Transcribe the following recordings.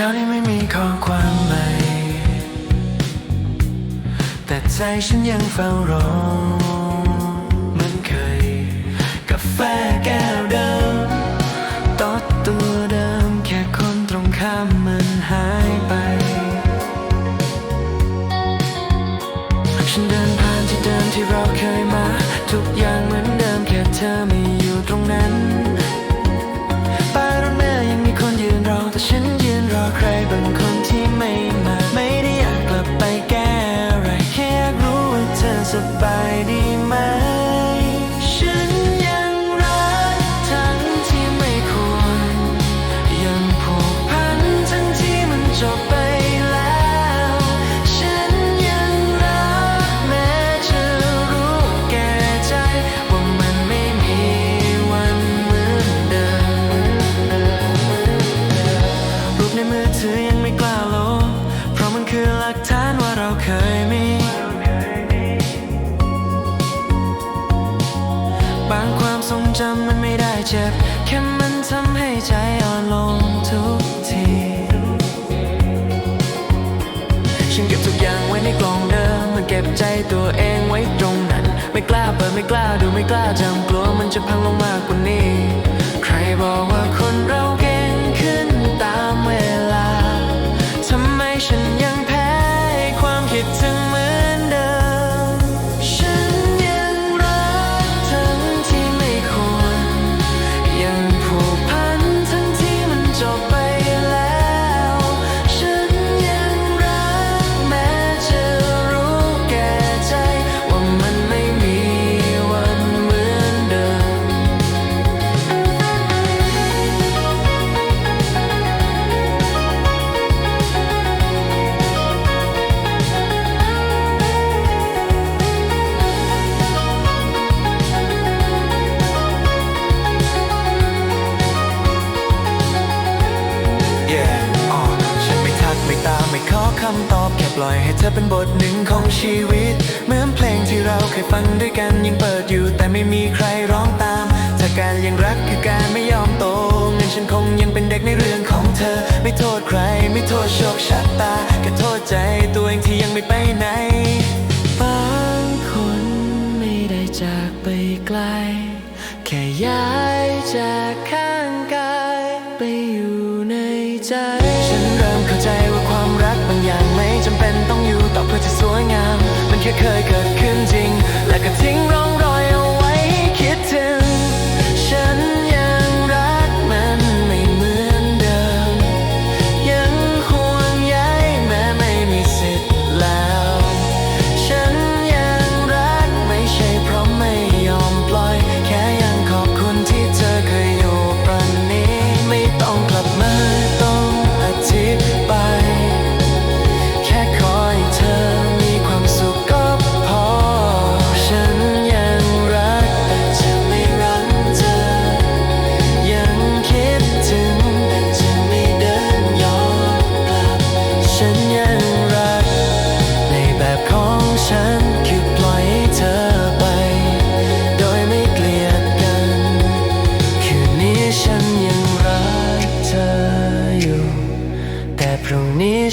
ช้านี้ไม่มีข้อความใหม่ แต่ใจฉันยังเฝ้ารอเหมือนเคยกาแฟแก้วเดิมตอดตัวเดิม แค่คนตรงข้ามมันหายไป ไม่กล้าเปิดไม่กล้าดูไม่กล้าจำกลัวมันจะพังลงมากกว่านี้ ปล่อยให้เธอเป็นบทหนึ่งของชีวิต เหมือนเพลงที่เราเคยฟังด้วยกันยังเปิดอยู่ แต่ไม่มีใครร้องตาม ถ้าการยังรักคือการไม่ยอมโตงั้นฉันคงยังเป็นเด็กในเรื่องของเธอ ไม่โทษใคร ไม่โทษโชคชะตาแค่โทษใจตัวเองที่ยังไม่ไปไหนบางคนไม่ได้จากไปไกล แค่ย้ายจากข้างกายไปอยู่ในใจ ฉันเริ่มเข้าใจ จะสวยงามมันแค่เคยเกิดขึ้น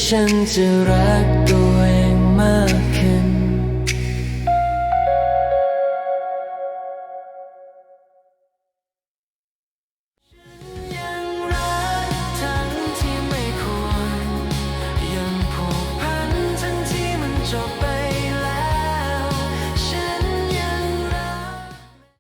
ฉันจะรักตัว